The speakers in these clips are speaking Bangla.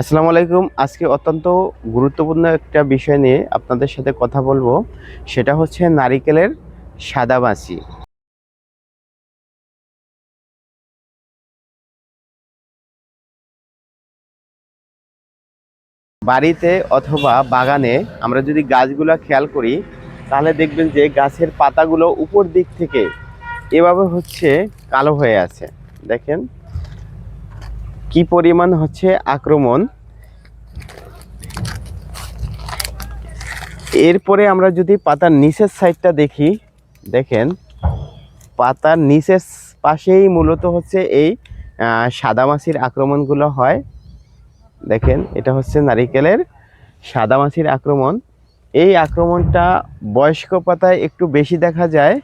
আসসালামু আলাইকুম। আজকে অত্যন্ত গুরুত্বপূর্ণ একটা বিষয় নিয়ে আপনাদের সাথে কথা বলব। সেটা হচ্ছে নারিকেলের সাদামাছি বাড়িতে অথবা বাগানে আমরা যদি গাছগুলো খেয়াল করি, তাহলে দেখবেন যে গাছের পাতাগুলো উপর দিক থেকে এভাবে হচ্ছে কালো হয়ে আছে। দেখেন কি পরিমাণ হচ্ছে আক্রমণ? এরপরে আমরা যদি পাতার নিচের সাইডটা দেখি দেখেন পাতার নিচের পাশেই মূলত হচ্ছে এই আহ, সাদামাছির আক্রমণগুলো হয়। দেখেন এটা হচ্ছে নারিকেলের সাদামাছির আক্রমণ। এই আক্রমণটা বয়স্ক পাতায় একটু বেশি দেখা যায়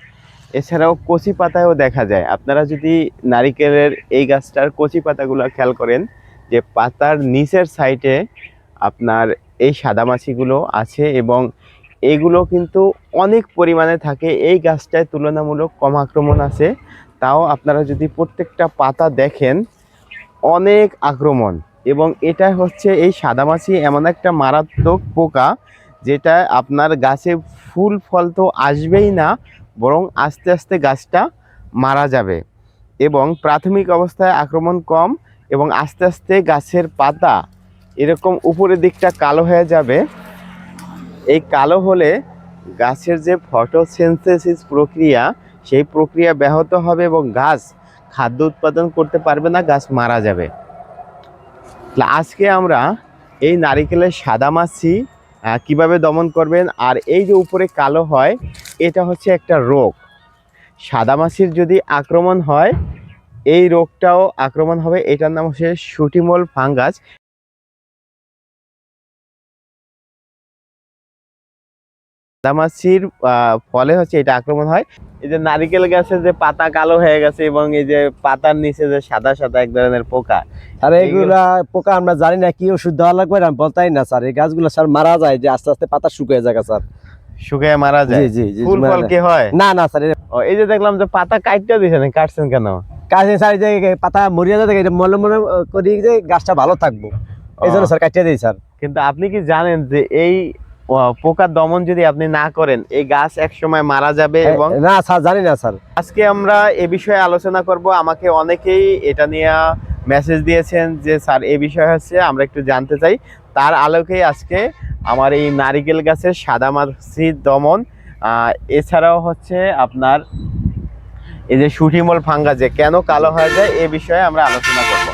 এছাড়াও কচি পাতায়ও দেখা যায়। আপনারা যদি নারিকেলের এই গাছটার কচি পাতাগুলো খেয়াল করেন, যে পাতার নিচের সাইডে আপনার এই সাদামাছিগুলো আছে এবং এগুলো কিন্তু অনেক পরিমাণে থাকে। এই গাছটায় তুলনামূলক কম আক্রমণ আছে। তাও আপনারা যদি প্রত্যেকটা পাতা দেখেন, অনেক আক্রমণ এবং এটা হচ্ছে এই সাদামাছি এমন একটা মারাত্মক পোকা, যেটা আপনার গাছে ফুল ফল তো আসবেই না বরং আস্তে আস্তে গাছটা মারা যাবে এবং প্রাথমিক অবস্থায় আক্রমণ কম এবং আস্তে আস্তে গাছের পাতা এরকম উপরের দিকটা কালো হয়ে যাবে। এই কালো হলে গাছের যে ফটোসিনথেসিস প্রক্রিয়া, সেই প্রক্রিয়া ব্যাহত হবে এবং গাছ খাদ্য উৎপাদন করতে পারবে না, গাছ মারা যাবে। আজকে আমরা এই নারিকেলের সাদা মাছি কীভাবে দমন করবেন? আর এই যে উপরে কালো হয়, এটা হচ্ছে একটা রোগ। সাদা মাছির যদি আক্রমণ হয়, এই রোগটাও আক্রমণ হবে। এটার নাম হচ্ছে সুটিমল ফাঙ্গাস। সাদামাছির ফলে হচ্ছে এটা আক্রমণ হয়। এই যে নারিকেল গাছের যে পাতা কালো হয়ে গেছে এবং এই যে পাতার নিচে যে সাদা সাদা এক ধরনের পোকা আর এগুলা পোকা আমরা জানি না কি ওষুধ দেওয়া লাগবে আমি বলতাই না স্যার। এই গাছগুলো স্যার মারা যায় যে আস্তে আস্তে পাতা শুকিয়ে যায় স্যার। শুকিয়ে মারা যায়? জি জি ফুল ফল কি হয়? না না স্যার এই যে দেখলাম যে পাতা কাটতে দিয়েছেন কাটছেন কেন? কাজে স্যার যে পাতা মরিয়া যায় এটা মনে মনে করি যে গাছটা ভালো থাকব। এই জন্য স্যার কাটিয়ে দিই স্যার। কিন্তু আপনি কি জানেন যে এই পোকার দমন যদি আপনি না করেন এই গাছ এক সময় মারা যাবে এবং না স্যার জানি না স্যার। আজকে আমরা এ বিষয়ে আলোচনা করব। আমাকে অনেকেই এটা নিয়ে মেসেজ দিয়েছেন যে স্যার এ বিষয় হচ্ছে আমরা একটু জানতে চাই। তার আলোকেই আজকে আমার এই নারিকেল গাছের সাদা মাছি দমন এছাড়াও হচ্ছে আপনার এই যে সুটিমল ফাঙ্গা যে কেন কালো হয়ে যায় এ বিষয়ে আমরা আলোচনা করব।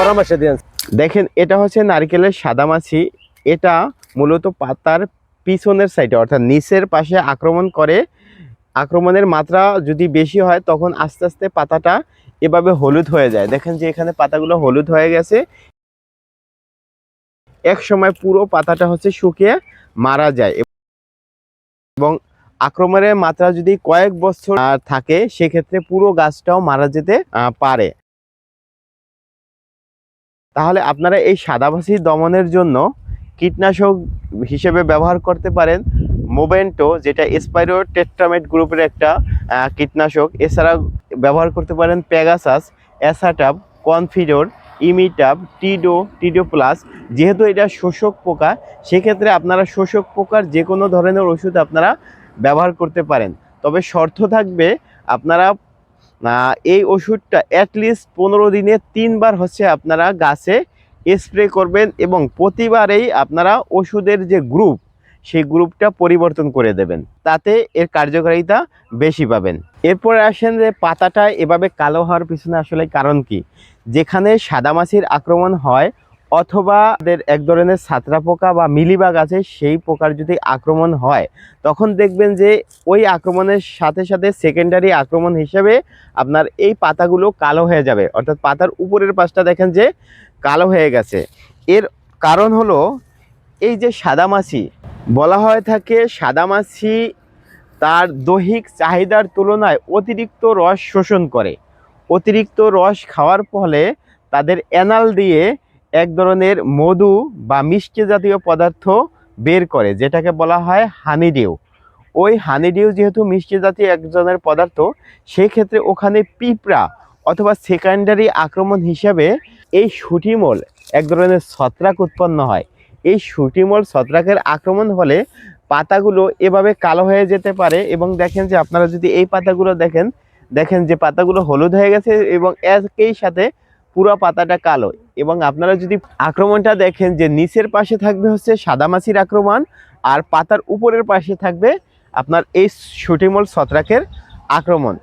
পরামর্শ দিন দেখেন এটা হচ্ছে নারকেলের সাদামাছি এটা মূলত পাতার পিছনের সাইডে অর্থাৎ নিচের পাশে আক্রমণ করে। আক্রমণের মাত্রা যদি বেশি হয়, তখন আস্তে আস্তে পাতাটা এভাবে হলুদ হয়ে যায়। দেখেন যে এখানে পাতাগুলো হলুদ হয়ে গেছে। এক সময় পুরো পাতাটা হচ্ছে শুকিয়ে মারা যায় এবং আক্রমণের মাত্রা যদি কয়েক বছর থাকে, সেক্ষেত্রে পুরো গাছটাও মারা যেতে পারে। তাহলে আপনারা এই সাদাভাসি দমনের জন্য কীটনাশক হিসেবে ব্যবহার করতে পারেন মোবেন্টো যেটা স্পাইরো টেট্রামেট গ্রুপের একটা কীটনাশক। এছাড়া ব্যবহার করতে পারেন প্যাগাসাস অ্যাসাটাপ কনফিডোর ইমিটাপ টিডো টিডো প্লাস যেহেতু এটা শোষক পোকা, সেক্ষেত্রে আপনারা শোষক পোকার যে কোনো ধরনের ওষুধ আপনারা ব্যবহার করতে পারেন। তবে শর্ত থাকবে, আপনারা এই ওষুধটা অ্যাটলিস্ট পনেরো দিনে তিনবার হচ্ছে আপনারা গাছে স্প্রে করবেন এবং প্রতিবারেই আপনারা ওষুধের যে গ্রুপ, সেই গ্রুপটা পরিবর্তন করে দেবেন। তাতে এর কার্যকারিতা বেশি পাবেন। এরপরে আসেন যে পাতাটা এভাবে কালো হওয়ার পিছনে আসলে কারণ কি? যেখানে সাদামাছির আক্রমণ হয় অথবা এদের এক ধরনের ছাত্রা পোকা বা মিলিবাগ আছে, সেই পোকার যদি আক্রমণ হয়, তখন দেখবেন যে ওই আক্রমণের সাথে সাথে সেকেন্ডারি আক্রমণ হিসেবে আপনার এই পাতাগুলো কালো হয়ে যাবে। অর্থাৎ পাতার উপরের পাশটা দেখেন যে কালো হয়ে গেছে। এর কারণ হলো এই যে সাদামাছি বলা হয়ে থাকে সাদামাছি তার দৈহিক চাহিদার তুলনায় অতিরিক্ত রস শোষণ করে। অতিরিক্ত রস খাওয়ার ফলে তাদের অ্যানাল দিয়ে এক ধরনের মধু বা মিষ্টি জাতীয় পদার্থ বের করে, যেটাকে বলা হয় হানিডিউ। ওই হানিডিউ যেহেতু মিষ্টি জাতীয় এক ধরনের পদার্থ সেই ক্ষেত্রে ওখানে পিঁপড়া অথবা সেকেন্ডারি আক্রমণ হিসাবে এই সুটিমল এক ধরনের ছত্রাক উৎপন্ন হয়। এই শুটিমল ছত্রাকের আক্রমণ হলে পাতাগুলো এভাবে কালো হয়ে যেতে পারে এবং দেখেন যে আপনারা যদি এই পাতাগুলো দেখেন দেখেন যে পাতাগুলো হলুদ হয়ে গেছে এবং একই সাথে পুরো পাতাটা কালো এবং আপনারা যদি আক্রমণটা দেখেন যে নিচের পাশে থাকবে হচ্ছে সাদামাছির আক্রমণ আর পাতার উপরের পাশে থাকবে আপনার এই শুটিমল ছত্রাকের আক্রমণ।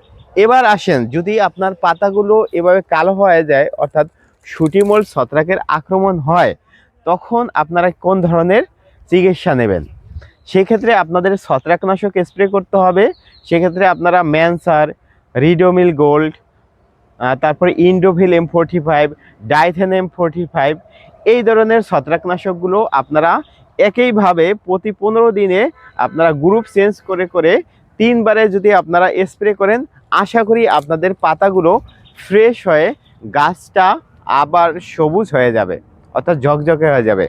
এবার আসেন, যদি আপনার পাতাগুলো এভাবে কালো হয়ে যায়, অর্থাৎ শুটিমল ছত্রাকের আক্রমণ হয়, তখন আপনারা কোন ধরনের চিকিৎসা নেবেন? সেক্ষেত্রে আপনাদের ছত্রাকনাশক স্প্রে করতে হবে, সেক্ষেত্রে আপনারা ম্যানসার, রিডোমিল গোল্ড তারপরে Indofil M forty five Dithane M forty five এই ধরনের ছত্রাকনাশকগুলো আপনারা একইভাবে প্রতি পনেরো দিনে আপনারা গ্রুপ চেঞ্জ করে করে তিনবারে যদি আপনারা স্প্রে করেন আশা করি আপনাদের পাতাগুলো ফ্রেশ হয়ে গাছটা আবার সবুজ হয়ে যাবে, অর্থাৎ ঝকঝকে হয়ে যাবে।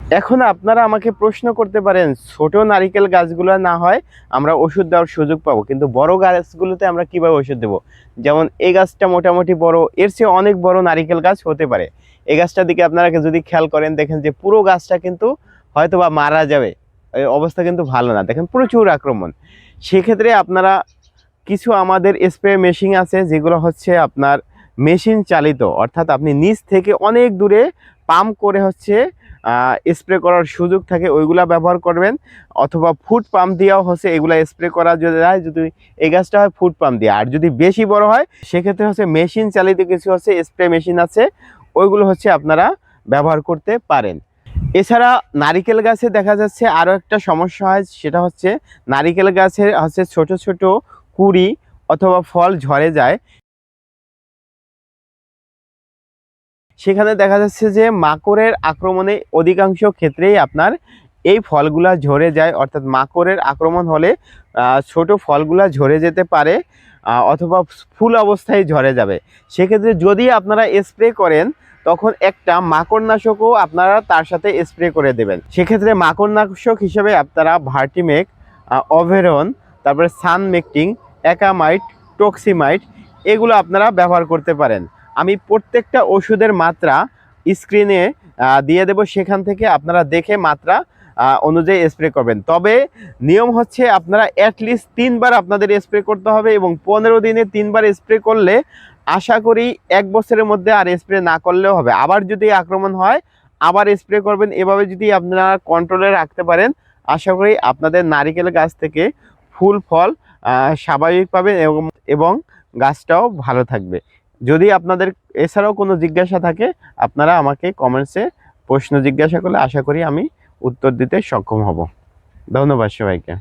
এখন আপনারা আমাকে প্রশ্ন করতে পারেন, ছোট নারিকেল গাছগুলো না হয় আমরা ওষুধ দেওয়ার সুযোগ পাবো, কিন্তু বড় গাছগুলোতে আমরা কীভাবে ওষুধ দেবো? যেমন এই গাছটা মোটামুটি বড়, এর চেয়ে অনেক বড় নারিকেল গাছ হতে পারে। এই গাছটার দিকে আপনারা যদি খেয়াল করেন, দেখেন যে পুরো গাছটা কিন্তু হয়তো বা মারা যাবে অবস্থা কিন্তু ভালো না, দেখেন প্রচুর আক্রমণ। সেক্ষেত্রে আপনারা কিছু আমাদের স্প্রে মেশিন আছে যেগুলো হচ্ছে আপনার মেশিন চালিত। অর্থাৎ আপনি নিচ থেকে অনেক দূরে পাম্প করে হচ্ছে স্প্রে করার সুযোগ থাকে, ওইগুলা ব্যবহার করবেন। অথবা ফুট পাম্প দিয়েও হচ্ছে এগুলা স্প্রে করা যদি যায়, যদি এই গাছটা হয় ফুট পাম্প দিয়ে। আর যদি বেশি বড় হয়, সেক্ষেত্রে হচ্ছে মেশিন চালিত কিছু হচ্ছে স্প্রে মেশিন আছে, ওইগুলো হচ্ছে আপনারা ব্যবহার করতে পারেন। এছাড়া নারিকেল গাছে দেখা যাচ্ছে আরও একটা সমস্যা হয়, সেটা হচ্ছে নারিকেল গাছের হচ্ছে ছোট ছোট কুড়ি অথবা ফল ঝরে যায়। সেখানে দেখা যাচ্ছে যে মাকড়ের আক্রমণে অধিকাংশ ক্ষেত্রেই আপনার এই ফলগুলা ঝরে যায়। অর্থাৎ মাকড়ের আক্রমণ হলে ছোট ফলগুলা ঝরে যেতে পারে অথবা ফুল অবস্থায় ঝরে যাবে। সেক্ষেত্রে যদি আপনারা স্প্রে করেন, তখন একটা মাকড়নাশকও আপনারা তার সাথে স্প্রে করে দেবেন। সেক্ষেত্রে মাকড়নাশক হিসেবে আপনারা ভার্টিমেক ওভেরন তারপরে সানমেকটিং অ্যাকামাইট টক্সিমাইট, এগুলো আপনারা ব্যবহার করতে পারেন। আমি প্রত্যেকটা ওষুধের মাত্রা স্ক্রিনে দিয়ে দেব। সেখান থেকে আপনারা দেখে মাত্রা অনুযায়ী স্প্রে করবেন। তবে নিয়ম হচ্ছে আপনারা অ্যাটলিস্ট তিনবার আপনাদের স্প্রে করতে হবে এবং পনেরো দিনে তিনবার স্প্রে করলে আশা করি এক বছরের মধ্যে আর স্প্রে না করলেও হবে। আবার যদি আক্রমণ হয়, আবার স্প্রে করবেন। এভাবে যদি আপনারা কন্ট্রোলে রাখতে পারেন, আশা করি আপনাদের নারিকেল গাছ থেকে ফুল, ফল স্বাভাবিক পাবেন এবং এবং গাছটাও ভালো থাকবে। যদি আপনাদের এছাড়াও কোনো জিজ্ঞাসা থাকে, আপনারা আমাকে কমেন্টসে প্রশ্ন জিজ্ঞাসা করলে আশা করি আমি উত্তর দিতে সক্ষম হব। ধন্যবাদ সবাইকে।